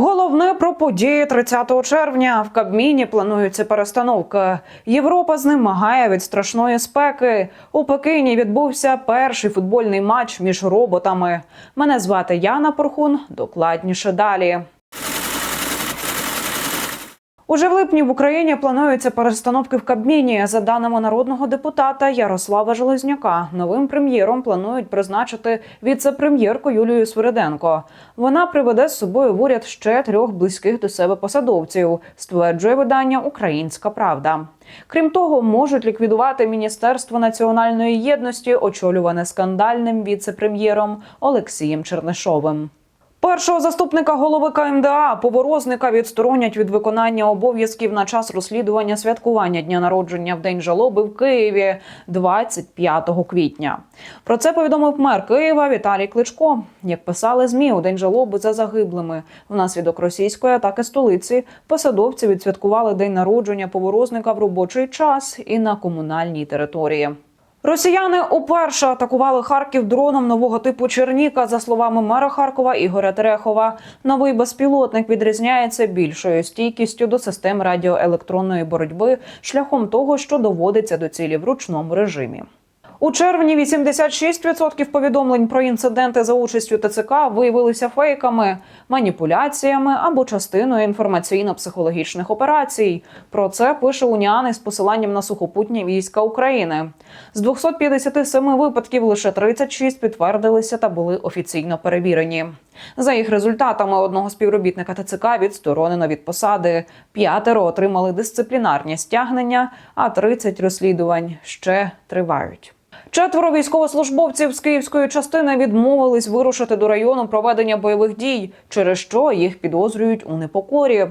Головне про події 30 червня. В Кабміні планується перестановка. Європа знемагає від страшної спеки. У Пекині відбувся перший футбольний матч між роботами. Мене звати Яна Порхун. Докладніше далі. Уже в липні в Україні плануються перестановки в Кабміні. За даними народного депутата Ярослава Железняка, новим прем'єром планують призначити віце-прем'єрку Юлію Свириденко. Вона приведе з собою в уряд ще трьох близьких до себе посадовців, стверджує видання Українська Правда. Крім того, можуть ліквідувати Міністерство національної єдності, очолюване скандальним віце-прем'єром Олексієм Чернишовим. Першого заступника голови КМДА Поворозника відсторонять від виконання обов'язків на час розслідування святкування дня народження в день жалоби в Києві 25 квітня. Про це повідомив мер Києва Віталій Кличко. Як писали змі у день жалоби за загиблими внаслідок російської атаки столиці, посадовці відсвяткували день народження поворозника в робочий час і на комунальній території. Росіяни уперше атакували Харків дроном нового типу Черніка. За словами мера Харкова Ігоря Терехова, новий безпілотник відрізняється більшою стійкістю до систем радіоелектронної боротьби шляхом того, що доводиться до цілі в ручному режимі. У червні 86% повідомлень про інциденти за участю ТЦК виявилися фейками, маніпуляціями або частиною інформаційно-психологічних операцій. Про це пише Уніан із посиланням на сухопутні війська України. З 257 випадків лише 36 підтвердилися та були офіційно перевірені. За їх результатами одного співробітника ТЦК відсторонено від посади. П'ятеро отримали дисциплінарні стягнення, а 30 розслідувань ще тривають. Четверо військовослужбовців з київської частини відмовились вирушити до району проведення бойових дій, через що їх підозрюють у непокорі.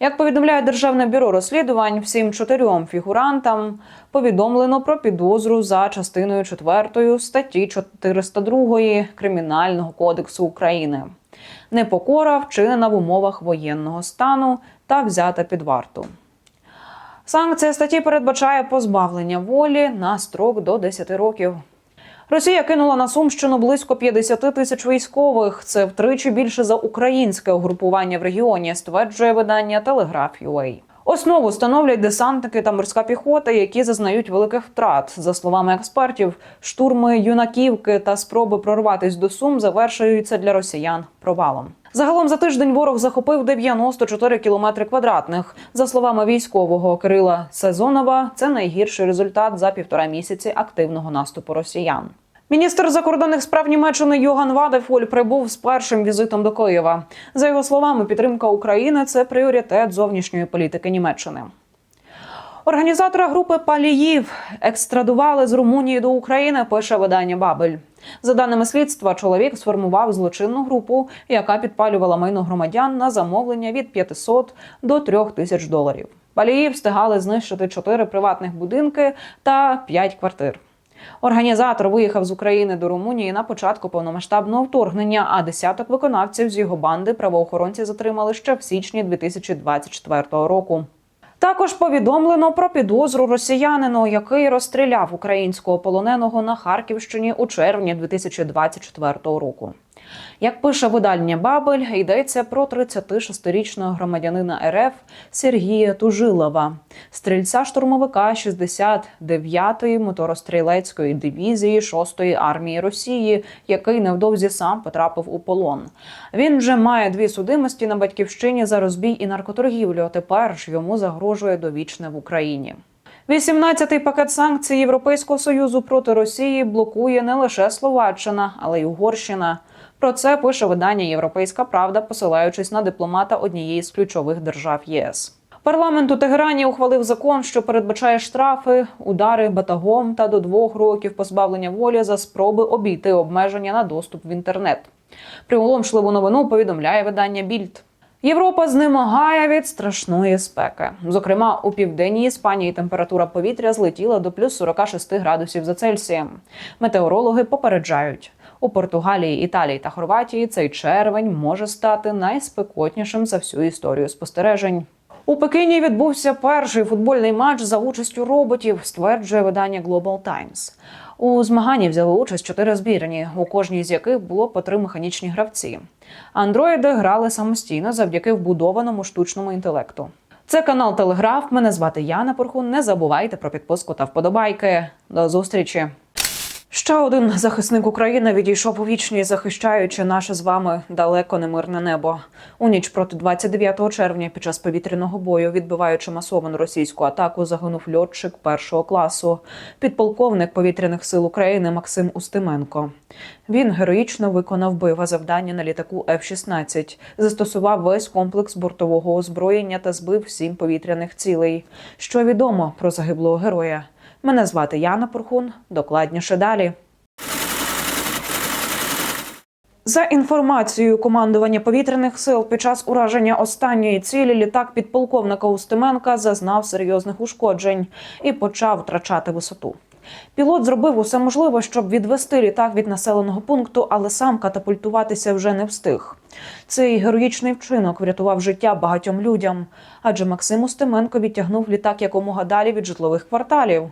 Як повідомляє Державне бюро розслідувань, всім чотирьом фігурантам повідомлено про підозру за частиною 4 статті 402 Кримінального кодексу України. Непокора вчинена в умовах воєнного стану та взята під варту. Санкція статті передбачає позбавлення волі на строк до 10 років. Росія кинула на Сумщину близько 50 тисяч військових. Це втричі більше за українське угрупування в регіоні, стверджує видання Телеграф.UA. Основу становлять десантники та морська піхота, які зазнають великих втрат. За словами експертів, штурми юнаківки та спроби прорватись до Сум завершуються для росіян провалом. Загалом за тиждень ворог захопив 94 кілометри квадратних. За словами військового Кирила Сезонова, це найгірший результат за півтора місяці активного наступу росіян. Міністр закордонних справ Німеччини Йоган Вадефоль прибув з першим візитом до Києва. За його словами, підтримка України це пріоритет зовнішньої політики Німеччини. Організатора групи Паліїв екстрадували з Румунії до України. Пише видання Бабель. За даними слідства, чоловік сформував злочинну групу, яка підпалювала майно громадян на замовлення від 500 до 3 тисяч доларів. Палії встигали знищити чотири приватних будинки та п'ять квартир. Організатор виїхав з України до Румунії на початку повномасштабного вторгнення, а десяток виконавців з його банди правоохоронці затримали ще в січні 2024 року. Також повідомлено про підозру росіянину, який розстріляв українського полоненого на Харківщині у червні 2024 року. Як пише видання Бабель, йдеться про 36-річного громадянина РФ Сергія Тужилова, стрільця штурмовика 69-ї моторострілецької дивізії 6-ї армії Росії, який невдовзі сам потрапив у полон. Він вже має дві судимості на батьківщині за розбій і наркоторгівлю. а Тепер ж йому загрожує довічне в Україні. 18-й пакет санкцій Європейського союзу проти Росії блокує не лише Словаччина, але й Угорщина. Про це пише видання Європейська Правда, посилаючись на дипломата однієї з ключових держав ЄС. Парламент у Тегерані ухвалив закон, що передбачає штрафи, удари батагом та до двох років позбавлення волі за спроби обійти обмеження на доступ в інтернет. Приголомшливу новину повідомляє видання Більд. Європа знемагає від страшної спеки. Зокрема, у південній Іспанії температура повітря злетіла до плюс 46 градусів за Цельсієм. Метеорологи попереджають. У Португалії, Італії та Хорватії цей червень може стати найспекотнішим за всю історію спостережень. У Пекіні відбувся перший футбольний матч за участю роботів, стверджує видання Global Times. У змаганні взяли участь чотири збірні, у кожній з яких було по три механічні гравці. Андроїди грали самостійно завдяки вбудованому штучному інтелекту. Це канал Телеграф. Мене звати Яна Порхун. Не забувайте про підписку та вподобайки. До зустрічі. Ще один захисник України відійшов у вічність, захищаючи наше з вами далеко немирне небо. У ніч проти 29 червня під час повітряного бою, відбиваючи масовану російську атаку, загинув льотчик першого класу, підполковник повітряних сил України Максим Устименко. Він героїчно виконав бойове завдання на літаку F-16, застосував весь комплекс бортового озброєння та збив сім повітряних цілей. Що відомо про загиблого героя? Мене звати Яна Пурхун. Докладніше далі. За інформацією командування повітряних сил, під час ураження останньої цілі літак підполковника Устименка зазнав серйозних ушкоджень і почав втрачати висоту. Пілот зробив усе можливе, щоб відвести літак від населеного пункту, але сам катапультуватися вже не встиг. Цей героїчний вчинок врятував життя багатьом людям, адже Максим Устименко відтягнув літак якомога далі від житлових кварталів.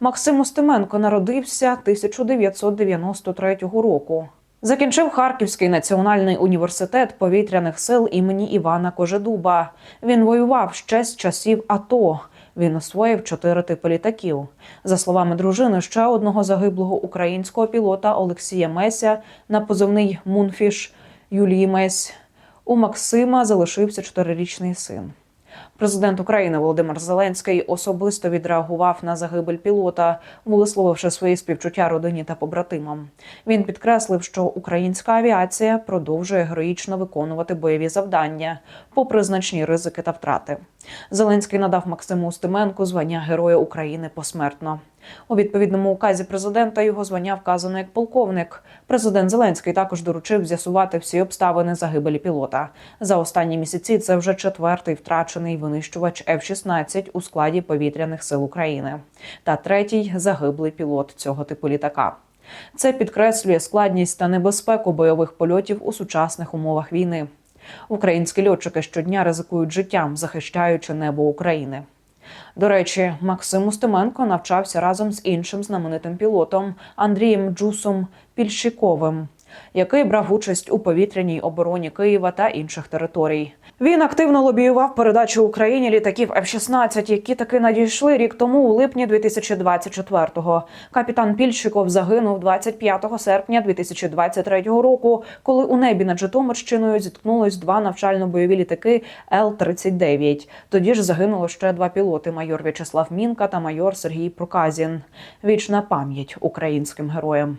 Максим Устименко народився 1993 року. Закінчив Харківський національний університет повітряних сил імені Івана Кожедуба. Він воював ще з часів АТО. Він освоїв чотири типи літаків. За словами дружини, ще одного загиблого українського пілота Олексія Меся на позивний Мунфіш Юлії Месь. У Максима залишився чотирирічний син. Президент України Володимир Зеленський особисто відреагував на загибель пілота, висловивши свої співчуття родині та побратимам. Він підкреслив, що українська авіація продовжує героїчно виконувати бойові завдання, попри значні ризики та втрати. Зеленський надав Максиму Устименку звання Героя України посмертно. У відповідному указі президента його звання вказано як полковник. Президент Зеленський також доручив з'ясувати всі обставини загибелі пілота. За останні місяці це вже четвертий втрачений винищувач F-16 у складі повітряних сил України та третій загиблий пілот цього типу літака. Це підкреслює складність та небезпеку бойових польотів у сучасних умовах війни. Українські льотчики щодня ризикують життям, захищаючи небо України. До речі, Максим Устименко навчався разом з іншим знаменитим пілотом Андрієм Джусом Пільщиковим, який брав участь у повітряній обороні Києва та інших територій. Він активно лобіював передачу Україні літаків F-16, які таки надійшли рік тому у липні 2024-го. Капітан Пільщиков загинув 25 серпня 2023 року, коли у небі над Житомирщиною зіткнулись два навчально-бойові літаки Л-39. Тоді ж загинуло ще два пілоти: майор В'ячеслав Мінка та майор Сергій Проказін. Вічна пам'ять українським героям.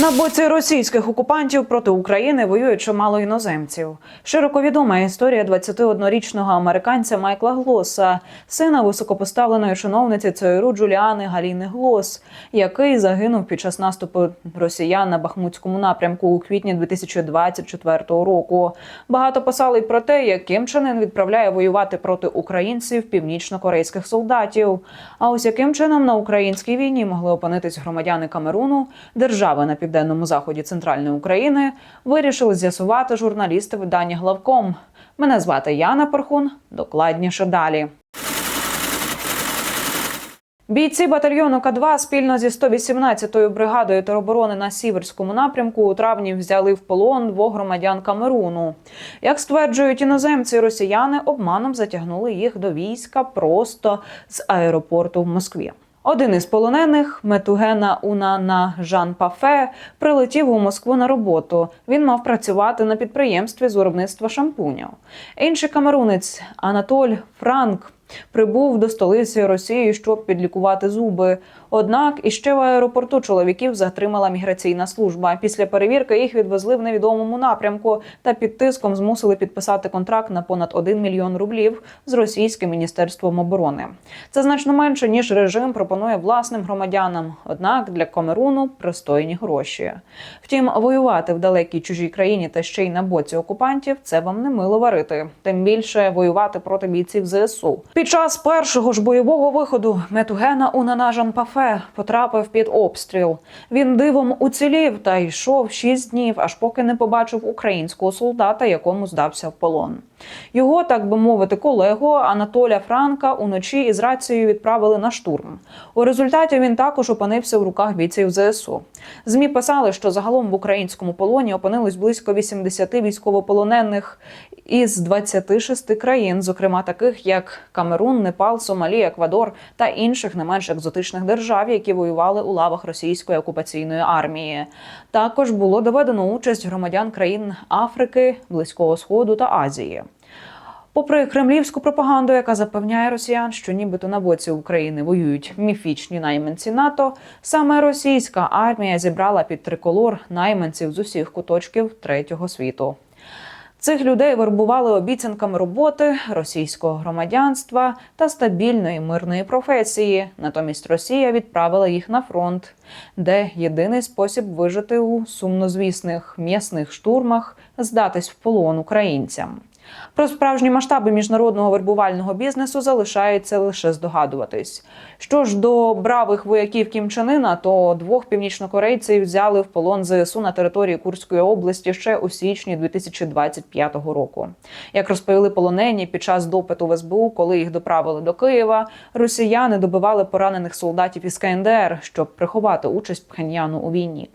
На боці російських окупантів проти України воює чимало іноземців. Широко відома історія 21-річного американця Майкла Глоса, сина високопоставленої чиновниці ЦРУ Джуліани Галіни Глос, який загинув під час наступу росіян на Бахмутському напрямку у квітні 2024 року. Багато писали про те, яким чином відправляє воювати проти українців північно-корейських солдатів. А ось яким чином на українській війні могли опинитись громадяни Камеруну, держави на південному заході центральної України, вирішили з'ясувати журналісти видання Главком. Мене звати Яна Порхун. Докладніше далі. Бійці батальйону К2 спільно зі 118-ю бригадою тероборони на Сіверському напрямку у травні взяли в полон двох громадян Камеруну. Як стверджують іноземці, росіяни обманом затягнули їх до війська просто з аеропорту в Москві. Один із полонених Метугена Унана Жан Пафе прилетів у Москву на роботу. Він мав працювати на підприємстві з виробництва шампунів. Інший камерунець Анатоль Франк прибув до столиці Росії, щоб підлікувати зуби. Однак іще в аеропорту чоловіків затримала міграційна служба. Після перевірки їх відвезли в невідомому напрямку та під тиском змусили підписати контракт на понад 1 мільйон рублів з російським міністерством оборони. Це значно менше ніж режим пропонує власним громадянам. Однак для Камеруну пристойні гроші. Втім, воювати в далекій чужій країні та ще й на боці окупантів це вам не мило варити. Тим більше воювати проти бійців ЗСУ. Під час першого ж бойового виходу Метугена Унана Жан Пафе потрапив під обстріл. Він дивом уцілів та йшов шість днів, аж поки не побачив українського солдата, якому здався в полон. Його, так би мовити, колегу Анатоля Франка уночі із рацією відправили на штурм. У результаті він також опинився в руках бійців ЗСУ. Змі писали, що загалом в українському полоні опинилось близько 80 військовополонених із 26 країн, зокрема таких як Камерун, Непал, Сомалі, Еквадор та інших не менш екзотичних держав, які воювали у лавах російської окупаційної армії. Також було доведено участь громадян країн Африки, Близького Сходу та Азії. Попри кремлівську пропаганду, яка запевняє росіян, що нібито на боці України воюють міфічні найманці НАТО, саме російська армія зібрала під триколор найманців з усіх куточків третього світу. Цих людей вербували обіцянками роботи, російського громадянства та стабільної мирної професії. Натомість Росія відправила їх на фронт, де єдиний спосіб вижити у сумнозвісних м'ясних штурмах здатись в полон українцям. Про справжні масштаби міжнародного вербувального бізнесу залишається лише здогадуватись. Що ж до бравих вояків Кім Чен Ына, то двох північнокорейців взяли в полон ЗСУ на території Курської області ще у січні 2025 року. Як розповіли полонені під час допиту в СБУ, коли їх доправили до Києва, росіяни добивали поранених солдатів із КНДР, щоб приховати участь Пхеньяну у війні.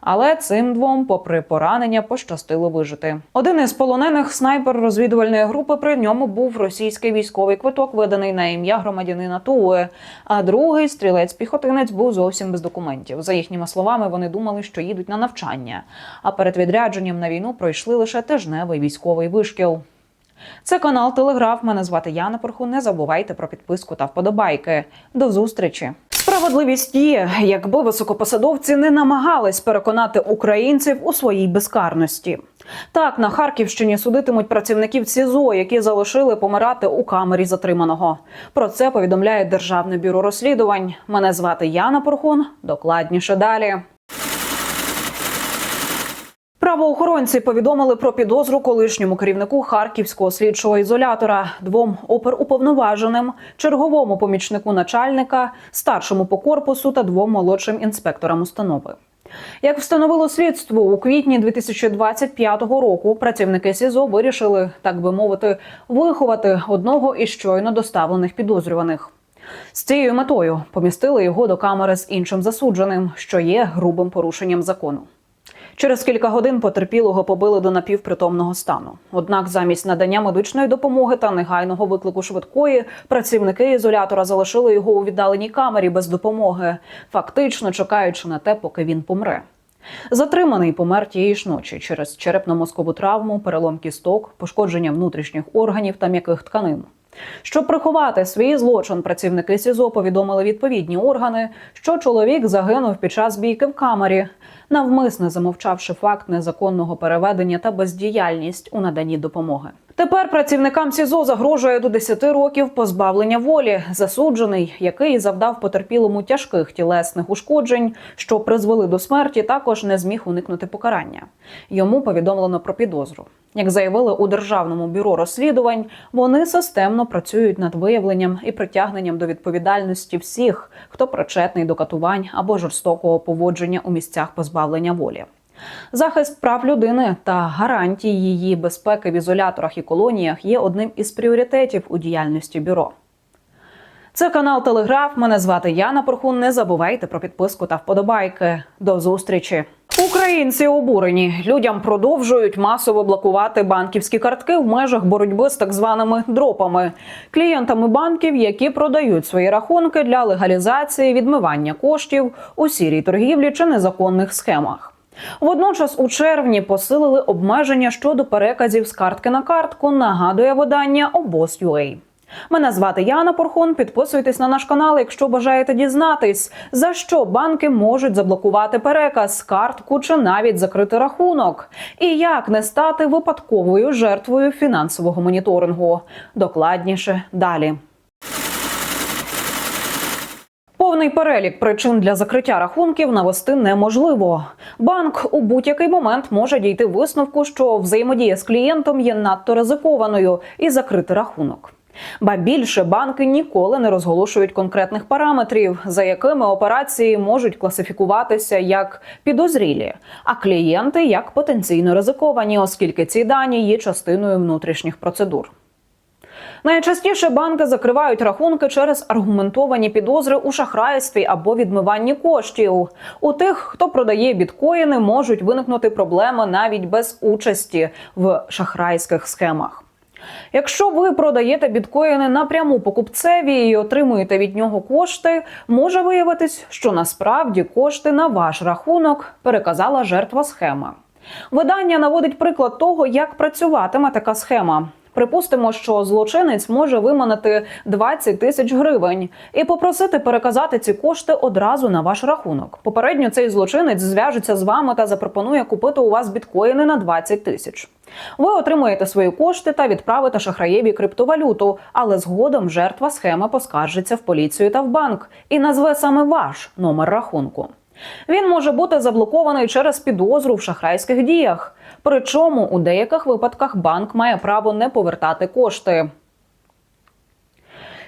Але цим двом, попри поранення, пощастило вижити. Один із полонених снайпер розвідувальної групи. При ньому був російський військовий квиток, виданий на ім'я громадянина Тули. А другий стрілець-піхотинець був зовсім без документів. За їхніми словами, вони думали, що їдуть на навчання. А перед відрядженням на війну пройшли лише тижневий військовий вишкіл. Це канал Телеграф. Мене звати Яна Порху. Не забувайте про підписку та вподобайки. До зустрічі. Справедливість є, якби високопосадовці не намагались переконати українців у своїй безкарності. Так, на Харківщині судитимуть працівників СІЗО, які залишили помирати у камері затриманого. Про це повідомляє Державне бюро розслідувань. Мене звати Яна Порхун. Докладніше далі. Правоохоронці повідомили про підозру колишньому керівнику харківського слідчого ізолятора, двом оперуповноваженим, черговому помічнику начальника, старшому по корпусу та двом молодшим інспекторам установи. Як встановило слідство, у квітні 2025 року працівники СІЗО вирішили, так би мовити, виховати одного із щойно доставлених підозрюваних. З цією метою помістили його до камери з іншим засудженим, що є грубим порушенням закону. Через кілька годин потерпілого побили до напівпритомного стану. Однак, замість надання медичної допомоги та негайного виклику швидкої, працівники ізолятора залишили його у віддаленій камері без допомоги, фактично чекаючи на те, поки він помре. Затриманий помер тієї ж ночі через черепно-мозкову травму, перелом кісток, пошкодження внутрішніх органів та м'яких тканин. Щоб приховати свій злочин, працівники СІЗО повідомили відповідні органи, що чоловік загинув під час бійки в камері, навмисне замовчавши факт незаконного переведення та бездіяльність у наданні допомоги. Тепер працівникам СІЗО загрожує до 10 років позбавлення волі. Засуджений, який завдав потерпілому тяжких тілесних ушкоджень, що призвели до смерті, також не зміг уникнути покарання. Йому повідомлено про підозру. Як заявили у державному бюро розслідувань, вони системно працюють над виявленням і притягненням до відповідальності всіх, хто причетний до катувань або жорстокого поводження у місцях позбавлення волі. Захист прав людини та гарантії її безпеки в ізоляторах і колоніях є одним із пріоритетів у діяльності бюро. Це канал Телеграф. Мене звати Яна Порхун. Не забувайте про підписку та вподобайки. До зустрічі. Українці обурені людям продовжують масово блокувати банківські картки в межах боротьби з так званими дропами, клієнтами банків, які продають свої рахунки для легалізації відмивання коштів у сірій торгівлі чи незаконних схемах. Водночас у червні посилили обмеження щодо переказів з картки на картку. Нагадує видання обоз.ua. Мене звати Яна Порхон. Підписуйтесь на наш канал, якщо бажаєте дізнатись, за що банки можуть заблокувати переказ, картку чи навіть закрити рахунок, і як не стати випадковою жертвою фінансового моніторингу. Докладніше далі. Повний перелік причин для закриття рахунків навести неможливо. Банк у будь-який момент може дійти висновку, що взаємодія з клієнтом є надто ризикованою і закрити рахунок. Ба більше банки ніколи не розголошують конкретних параметрів, за якими операції можуть класифікуватися як підозрілі, а клієнти як потенційно ризиковані, оскільки ці дані є частиною внутрішніх процедур. Найчастіше банки закривають рахунки через аргументовані підозри у шахрайстві або відмиванні коштів. У тих, хто продає біткоїни, можуть виникнути проблеми навіть без участі в шахрайських схемах. Якщо ви продаєте біткоїни напряму покупцеві і отримуєте від нього кошти, може виявитись, що насправді кошти на ваш рахунок переказала жертва схеми. Видання наводить приклад того, як працюватиме така схема. Припустимо, що злочинець може виманити 20 тисяч гривень і попросити переказати ці кошти одразу на ваш рахунок. Попередньо цей злочинець зв'яжеться з вами та запропонує купити у вас біткоїни на 20 тисяч. Ви отримуєте свої кошти та відправите шахраєві криптовалюту, але згодом жертва схеми поскаржиться в поліцію та в банк і назве саме ваш номер рахунку. Він може бути заблокований через підозру в шахрайських діях. Причому у деяких випадках банк має право не повертати кошти.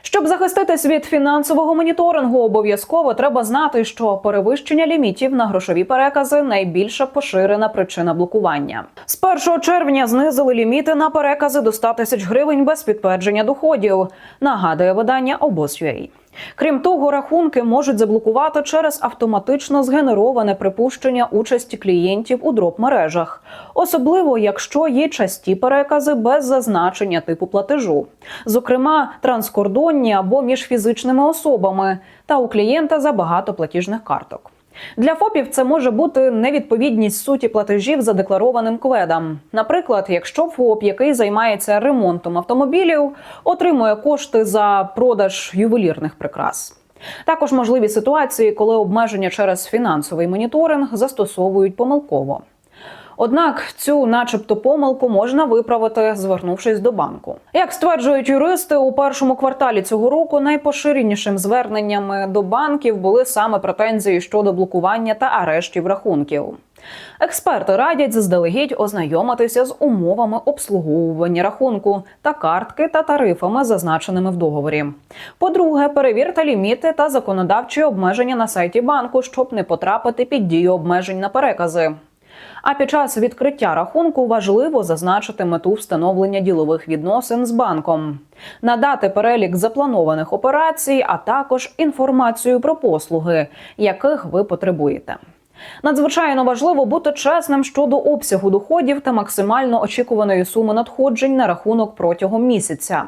Щоб захиститись від фінансового моніторингу, обов'язково треба знати, що перевищення лімітів на грошові перекази найбільша поширена причина блокування. З 1 червня знизили ліміти на перекази до 100 тисяч гривень без підтвердження доходів. Нагадує видання обоз.ua. Крім того, рахунки можуть заблокувати через автоматично згенероване припущення участі клієнтів у дроп мережах, особливо якщо є часті перекази без зазначення типу платежу, зокрема транскордонні або між фізичними особами, та у клієнта забагато платіжних карток. Для ФОПів це може бути невідповідність суті платежів задекларованим кведом. Наприклад, якщо ФОП, який займається ремонтом автомобілів, отримує кошти за продаж ювелірних прикрас. Також можливі ситуації, коли обмеження через фінансовий моніторинг застосовують помилково. Однак цю, начебто, помилку можна виправити, звернувшись до банку. Як стверджують юристи, у першому кварталі цього року найпоширенішим зверненнями до банків були саме претензії щодо блокування та арештів рахунків. Експерти радять заздалегідь ознайомитися з умовами обслуговування рахунку та картки та тарифами, зазначеними в договорі. По-друге, перевірте ліміти та законодавчі обмеження на сайті банку, щоб не потрапити під дію обмежень на перекази. А під час відкриття рахунку важливо зазначити мету встановлення ділових відносин з банком, надати перелік запланованих операцій, а також інформацію про послуги, яких ви потребуєте. Надзвичайно важливо бути чесним щодо обсягу доходів та максимально очікуваної суми надходжень на рахунок протягом місяця.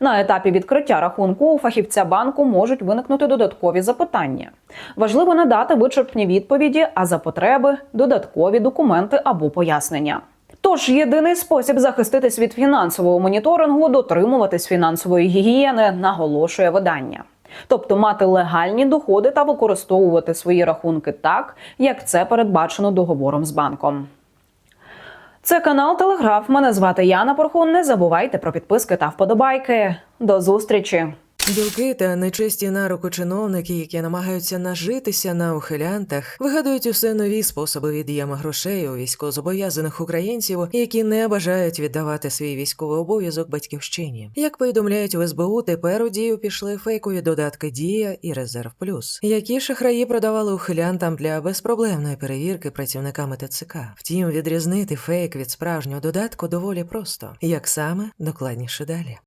На етапі відкриття рахунку у фахівця банку можуть виникнути додаткові запитання. Важливо надати вичерпні відповіді, а за потреби додаткові документи або пояснення. Тож єдиний спосіб захиститись від фінансового моніторингу дотримуватись фінансової гігієни, наголошує видання. Тобто мати легальні доходи та використовувати свої рахунки так, як це передбачено договором з банком. Це канал Телеграф. Мене звати Яна Порхун. Не забувайте про підписки та вподобайки. До зустрічі! Білки та нечесті на руку чиновники, які намагаються нажитися на ухилянтах, вигадують усе нові способи від'єма грошей у військовозобов'язаних українців, які не бажають віддавати свій військовий обов'язок батьківщині. Як повідомляють в СБУ, тепер у дію пішли фейкові додатки Дія і Резерв Плюс, які шахраї продавали ухилянтам для безпроблемної перевірки працівниками ТЦК. Втім, відрізнити фейк від справжнього додатку доволі просто. Як саме докладніше далі.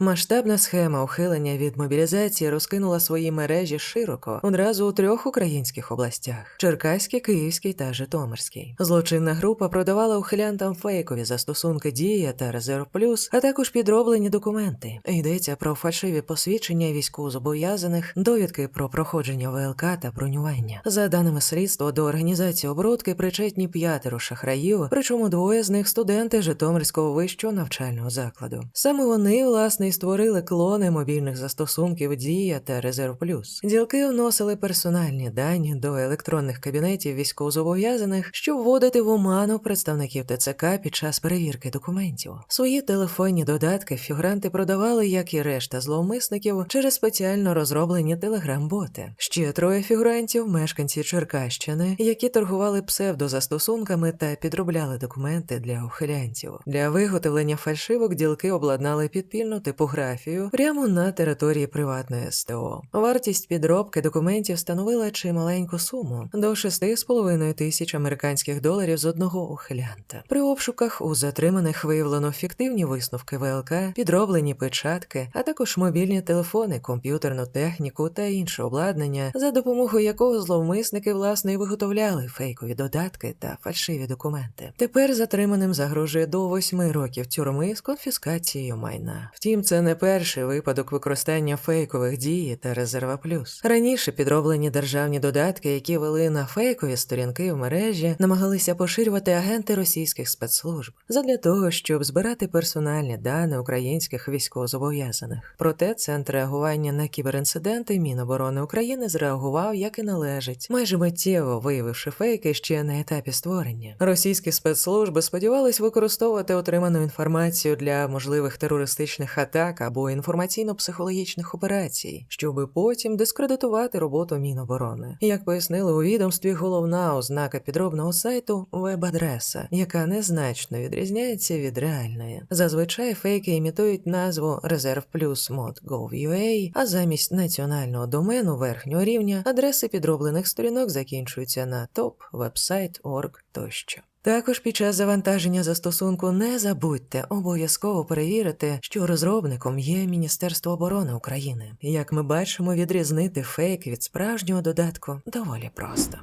Масштабна схема ухилення від мобілізації розкинула свої мережі широко одразу у трьох українських областях: Черкаській, Київській та Житомирській. Злочинна група продавала ухилянтам фейкові застосунки Дія та Резерв Плюс, а також підроблені документи. Йдеться про фальшиві посвідчення військовозобов'язаних, довідки про проходження ВЛК та бронювання. За даними слідства, до організації оборудки причетні п'ятеро шахраїв, причому двоє з них студенти Житомирського вищого навчального закладу. Саме вони власне і створили клони мобільних застосунків Дія та Резерв Плюс. Ділки вносили персональні дані до електронних кабінетів військовозобов'язаних, щоб вводити в оману представників ТЦК під час перевірки документів. Свої телефонні додатки фігуранти продавали, як і решта зловмисників, через спеціально розроблені телеграм-боти. Ще троє фігурантів, мешканці Черкащини, які торгували псевдозастосунками та підробляли документи для ухилянців. Для виготовлення фальшивок ділки обладнали підпільну типографію прямо на території приватної СТО. Вартість підробки документів становила чималеньку суму до 6,5 тисяч американських доларів з одного ухилянта. При обшуках у затриманих виявлено фіктивні висновки ВЛК, підроблені печатки, а також мобільні телефони, комп'ютерну техніку та інше обладнання, за допомогою якого зловмисники власне і виготовляли фейкові додатки та фальшиві документи. Тепер затриманим загрожує до 8 років тюрми з конфіскацією майна. Втім, це не перший випадок використання фейкових дій та резерва плюс. Раніше підроблені державні додатки, які вели на фейкові сторінки в мережі, намагалися поширювати агенти російських спецслужб задля того, щоб збирати персональні дані українських військовозобов'язаних. Проте центр реагування на кіберінциденти Міноборони України зреагував як і належить, майже миттєво виявивши фейки ще на етапі створення. Російські спецслужби сподівались використовувати отриману інформацію для можливих терористичних атак або інформаційно-психологічних операцій, щоби потім дискредитувати роботу Міноборони. Як пояснили у відомстві, головна ознака підробного сайту веб-адреса, яка незначно відрізняється від реальної. Зазвичай фейки імітують назву Резерв Плюс Mod.gov.ua, а замість національного домену верхнього рівня адреси підроблених сторінок закінчуються на вебсайт, орг тощо. Також під час завантаження застосунку не забудьте обов'язково перевірити, що розробником є Міністерство оборони України. Як ми бачимо, відрізнити фейк від справжнього додатку доволі просто.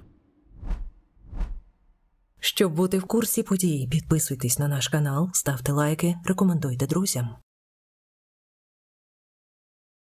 Щоб бути в курсі подій, підписуйтесь на наш канал, ставте лайки, рекомендуйте друзям.